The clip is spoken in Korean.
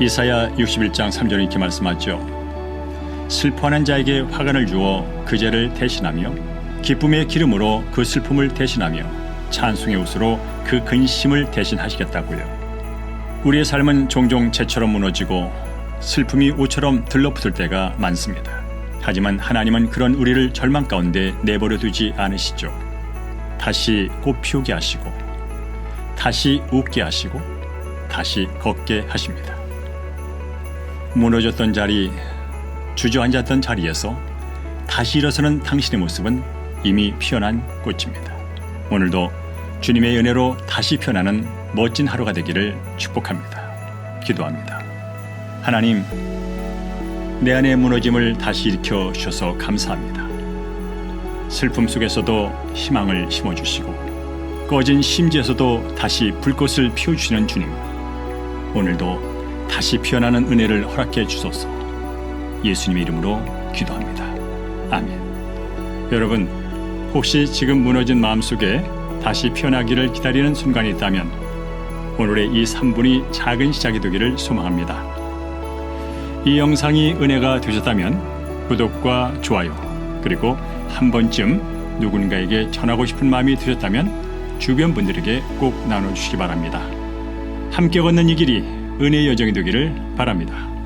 이사야 61장 3절 이렇게 말씀하죠. 슬퍼하는 자에게 화관을 주어 그 죄를 대신하며 기쁨의 기름으로 그 슬픔을 대신하며 찬송의 옷으로 그 근심을 대신하시겠다고요. 우리의 삶은 종종 재처럼 무너지고 슬픔이 옷처럼 들러붙을 때가 많습니다. 하지만 하나님은 그런 우리를 절망 가운데 내버려 두지 않으시죠. 다시 꽃 피우게 하시고 다시 웃게 하시고 다시 걷게 하십니다. 무너졌던 자리, 주저앉았던 자리에서 다시 일어서는 당신의 모습은 이미 피어난 꽃입니다. 오늘도 주님의 은혜로 다시 피어나는 멋진 하루가 되기를 축복합니다. 기도합니다. 하나님, 내 안의 무너짐을 다시 일으켜 주셔서 감사합니다. 슬픔 속에서도 희망을 심어주시고 꺼진 심지에서도 다시 불꽃을 피워주시는 주님. 오늘도 다시 피어나는 은혜를 허락해 주소서. 예수님 이름으로 기도합니다. 아멘. 여러분, 혹시 지금 무너진 마음 속에 다시 피어나기를 기다리는 순간이 있다면 오늘의 이 3분이 작은 시작이 되기를 소망합니다. 이 영상이 은혜가 되셨다면 구독과 좋아요 그리고 한 번쯤 누군가에게 전하고 싶은 마음이 드셨다면 주변 분들에게 꼭 나눠주시기 바랍니다. 함께 걷는 이 길이 은혜의 여정이 되기를 바랍니다.